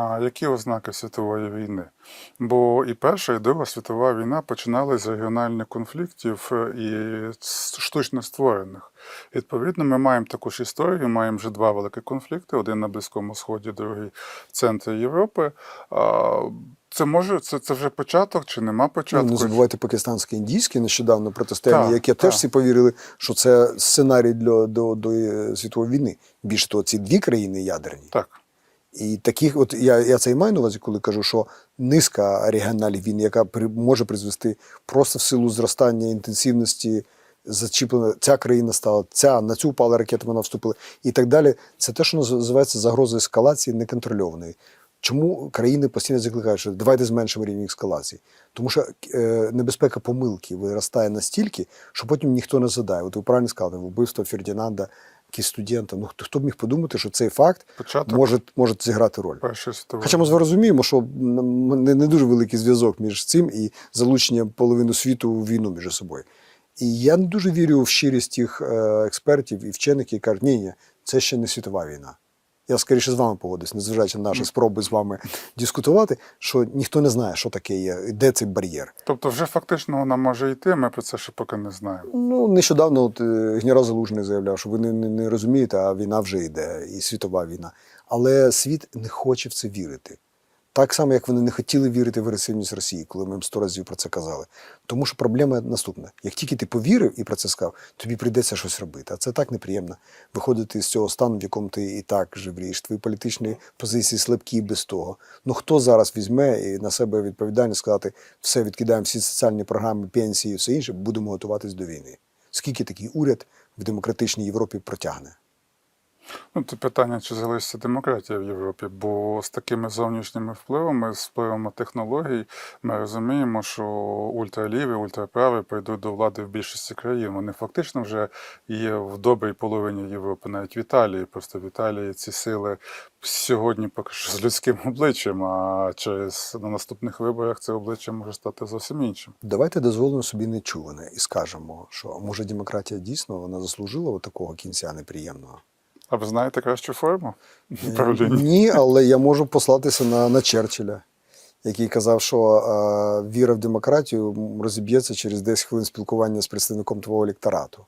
А які ознаки світової війни? Бо і Перша, і Друга світова війна починалися з регіональних конфліктів е, і штучно створених. Відповідно, ми маємо таку ж історію, маємо вже два великі конфлікти: один на Близькому Сході, другий в центрі Європи. Це може це, це вже початок чи нема Ну, початку? не забувайте пакистансько-індійське нещодавно протистояння, Так, яке так. теж всі повірили, що це сценарій для до, до е, світової війни. Більше того, ці дві країни ядерні. Так. І таких, от я, я це і маю на увазі, коли кажу, що низка регіоналів війн, яка при, може призвести просто в силу зростання інтенсивності, зачіплена ця країна стала, ця на цю впала ракета, вона вступила і так далі. Це те, що називається загроза ескалації неконтрольованої. Чому країни постійно закликають, що давайте зменшимо рівень ескалації? Тому що е, небезпека помилки виростає настільки, що потім ніхто не задає. От ви правильно сказали, вбивство Фердінанда, якийсь студента. Ну хто, хто б міг подумати, що цей факт Початок може, може зіграти роль? Хоча ми розуміємо, що не, не дуже великий зв'язок між цим і залученням половини світу в війну між собою. І я не дуже вірю в щирість тих е, експертів і вчених, які кажуть, ні, ні, це ще не світова війна. Я скоріше з вами погодусь, незважаючи на наші спроби з вами дискутувати, що ніхто не знає, що таке є, де цей бар'єр. Тобто, вже фактично вона може йти, ми про це ще поки не знаємо. Ну, нещодавно от, е, генерал Залужний заявляв, що ви не, не, не розумієте, а війна вже йде, і світова війна. Але світ не хоче в це вірити. Так само, як вони не хотіли вірити в агресивність Росії, коли ми їм сто разів про це казали. Тому що проблема наступна: як тільки ти повірив і про це сказав, тобі прийдеться щось робити. А це так неприємно виходити з цього стану, в якому ти і так живрієш. Твої політичні позиції слабкі без того. Ну хто зараз візьме і на себе відповідальність сказати, все відкидаємо всі соціальні програми, пенсії і все інше, будемо готуватись до війни. Скільки такий уряд в демократичній Європі протягне? Ну, це питання, чи залишиться демократія в Європі, бо з такими зовнішніми впливами, з впливами технологій, ми розуміємо, що ультраліві, ультраправі прийдуть до влади в більшості країн. Вони фактично вже є в добрій половині Європи, навіть в Італії. Просто в Італії ці сили сьогодні поки що з людським обличчям, а через на наступних виборах це обличчя може стати зовсім іншим. Давайте дозволимо собі нечуване і скажемо, що може демократія дійсно вона заслужила такого кінця неприємного. А ви знаєте кращу форму правління? Ні, але я можу послатися на, на Черчилля, який казав, що е, віра в демократію розіб'ється через 10 хвилин спілкування з представником твого електорату.